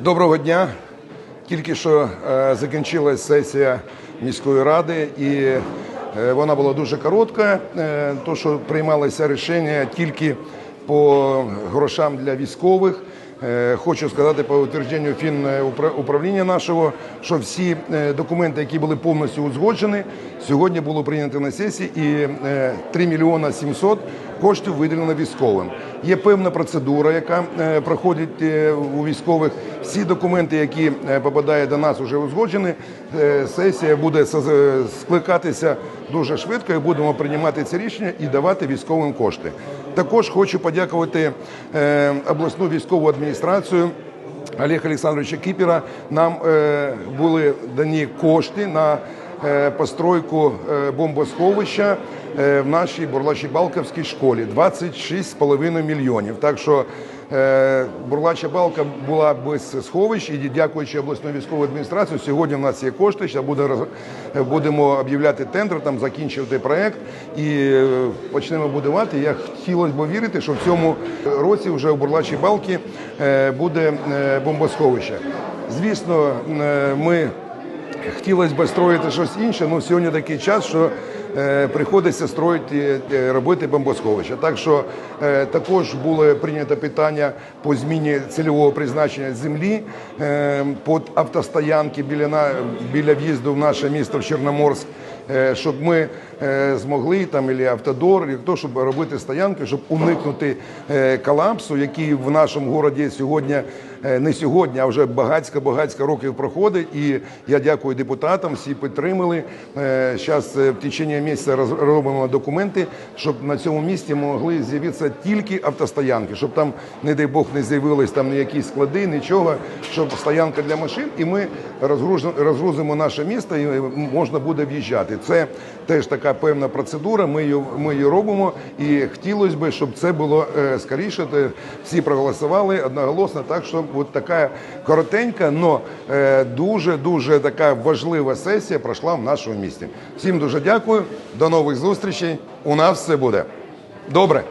Доброго дня. Тільки що е, закінчилась сесія міської ради, і е, вона була дуже коротка. Е, то, що приймалося рішення тільки по грошам для військових. Е, Хочу сказати по утвердженню фінуправління нашого, що всі е, документи, які були повністю узгоджені, сьогодні було прийнято на сесії, і е, 3 мільйона 700 коштів виділено військовим. Є певна процедура, яка е, проходить е, у військових. Всі документи, які е, попадають до нас, вже узгоджені. Е, Сесія буде скликатися дуже швидко, і будемо приймати це рішення і давати військовим кошти. Також хочу подякувати е, обласну військову адміністрацію. Олег Олександровича Кіпера нам е, були дані кошти на постройку е, бомбосховища е, в нашій Бурлачій Балківській школі 26,5 мільйонів. Так що е, Бурлача Балка була без сховищ і дякуючи обласної військової адміністрації, сьогодні в нас є кошти. Зараз буде будемо об'являти тендер, там закінчувати проект і е, почнемо будувати. Я хотілося б вірити, що в цьому році вже у Бурлачій Балки е, буде е, бомбосховище. Звісно, е, ми хотілося б строїти щось інше, але сьогодні такий час, що приходиться строїти, е, робити бомбосховище. Так що е, також було прийнято питання по зміні цільового призначення землі е, під автостоянки біля, біля в'їзду в наше місто в Чорноморськ. е, Щоб ми е, змогли там і автодор, і то, щоб робити стоянки, щоб уникнути е, колапсу, який в нашому місті сьогодні е, не сьогодні, а вже багатько-багатько років проходить. І я дякую депутатам, всі підтримали. Зараз в течение місяця роз- робимо документи, щоб на цьому місці могли з'явитися тільки автостоянки, щоб там, не дай Бог, не з'явились там ніякі склади, нічого, щоб стоянка для машин, і ми розгрузимо, наше місто і можна буде в'їжджати. Це теж така певна процедура. Ми її, ми її робимо, і хотілося б, щоб це було е, скоріше. Всі проголосували одноголосно. Так що от така коротенька, але дуже дуже така важлива сесія пройшла в нашому місті. Всім дуже дякую. До нових зустрічей. У нас все буде добре.